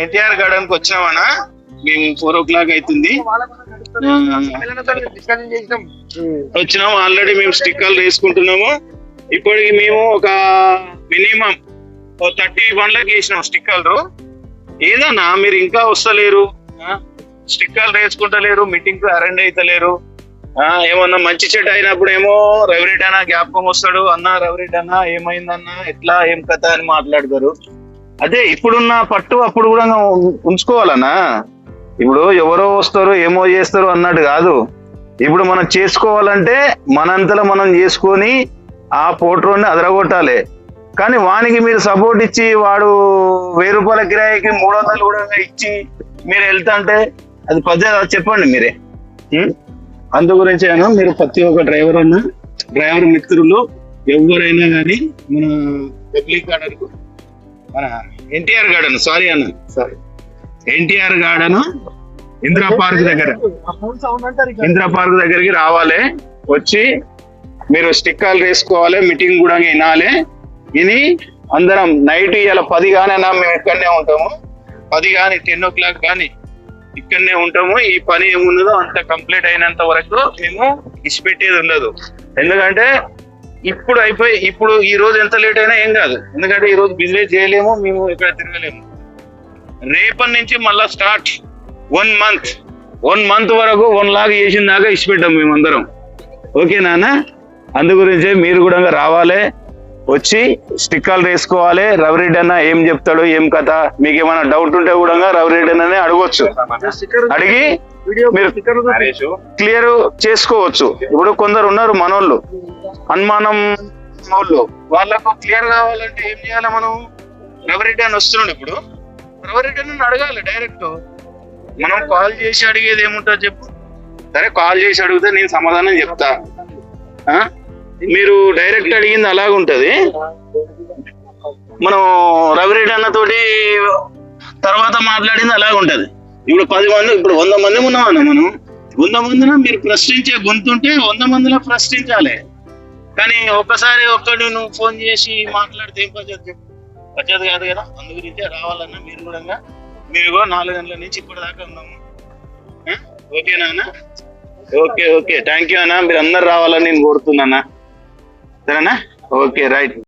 ఎన్టీఆర్ గార్డెన్కి వచ్చామన్నా మేము ఫోర్ ఓ క్లాక్ అవుతుంది. డిస్కషన్ చేసినాం. వచ్చినాం ఆల్రెడీ మేము స్టిక్కర్లు వేసుకుంటున్నాము. ఇప్పటికి మేము ఒక మినిమం థర్టీ వన్లకి వేసినాం స్టిక్కర్లు. ఏదన్నా మీరు ఇంకా వస్తలేరు? స్టిక్కర్లు వేసుకుంటలేరు మీటింగ్కు అరెండ్ అవుతలేరు ఏమన్నా మంచి చెడ్డ అయినప్పుడు ఏమో రవిరెడ్డి అన్న జ్ఞాపకం వస్తాడు. అన్న రవిరెడ్డి అన్న ఏమైందన్నా? ఎట్లా? ఏం కథ? అని మాట్లాడతారు. అదే ఇప్పుడున్న పట్టు అప్పుడు కూడా ఉం- ఉంచుకోవాలన్నా ఇప్పుడు ఎవరో వస్తారు ఏమో చేస్తారు అన్నట్టు కాదు. ఇప్పుడు మనం చేసుకోవాలంటే మనంతలో మనం చేసుకొని ఆ పోట్రోని అదరగొట్టాలి. కానీ వానికి మీరు సపోర్ట్ ఇచ్చి వాడు వెయ్యి రూపాయల కిరాయికి మూడు వందలు కూడా ఇచ్చి మీరు వెళ్తా అది పద్ధతి చెప్పండి మీరే. అందు గురించి అయినా మీరు ప్రతి ఒక్క డ్రైవర్ అన్న డ్రైవర్ మిత్రులు ఎవరైనా కానీ మన పబ్లిక్ ఆర్డర్కు మన ఎన్టీఆర్ గార్డెన్ సారీ అన్న sorry. NTR garden Indira park దగ్గర. ఇందిరా పార్క్ దగ్గరికి రావాలి వచ్చి మీరు స్టిక్కర్లు వేసుకోవాలి మీటింగ్ కూడా వినాలి. విని అందరం నైట్ ఇవాళ పది కానీ మేము ఇక్కడనే ఉంటాము. పది కానీ టెన్ ఓ క్లాక్ కానీ ఇక్కడనే ఉంటాము. ఈ పని ఏమున్నదో అంత కంప్లీట్ అయినంత వరకు మేము ఇచ్చిపెట్టేది ఉండదు. ఎందుకంటే ఇప్పుడు అయిపోయి ఇప్పుడు ఈ రోజు ఎంత లేట్ అయినా ఏం కాదు. ఎందుకంటే ఈ రోజు బిజినెస్ చేయలేము మేము ఇక్కడ తిరగలేము. రేపటి నుంచి మళ్ళా start one month one month వరకు వన్ లాక్ చేసిన దాకా ఇచ్చిపెట్టాం మేమందరం ఓకే నాన్న? అందు గురించే మీరు కూడా రావాలి. వచ్చి స్టిక్కర్లు వేసుకోవాలి. రవిరెడ్డి అన్న ఏం చెప్తాడు ఏం కథ మీకు ఏమైనా డౌట్ ఉంటే కూడా రవిరెడ్డి అన్ననే అడగొచ్చు. స్టిక్కర్ అడిగి వీడియో మీరు క్లియర్ చేసుకోవచ్చు. ఇప్పుడు కొందరు ఉన్నారు మనోళ్ళు. అనుమానం వాళ్ళు. వాళ్ళకు క్లియర్ కావాలంటే ఏం చేయాలి మనం? రవిరెడ్డి అని వస్తున్నాడు ఇప్పుడు. రవిరెడ్డి అని అడగాలి డైరెక్ట్ మనం కాల్ చేసి అడిగేది ఏముంటుంది చెప్పు. సరే కాల్ చేసి అడిగితే నేను సమాధానం చెప్తా. మీరు డైరెక్ట్ అడిగింది అలాగుంటది. మనం రవిరెడ్డి అన్నతోటి తర్వాత మాట్లాడింది అలాగుంటది. ఇప్పుడు పది మంది ఇప్పుడు వంద మంది ఉన్నామన్న మనం. వంద మందిన మీరు ప్రశ్నించే గొంతుంటే వంద మందిలో ప్రశ్నించాలి. కానీ ఒక్కసారి ఒక్కడు నువ్వు ఫోన్ చేసి మాట్లాడితే ఏం పద్ధతి చెప్పు? పద్ధతి కాదు కదా? అందు గురించి రావాలన్నా మీరు కూడా మేము కూడా నాలుగు గంటల నుంచి ఇప్పటిదాకా ఉన్నాము. ఓకేనా అన్న ఓకే ఓకే. థ్యాంక్ యూ అన్న. మీరు అందరు రావాలని నేను కోరుతున్నా సరేనా? Okay right.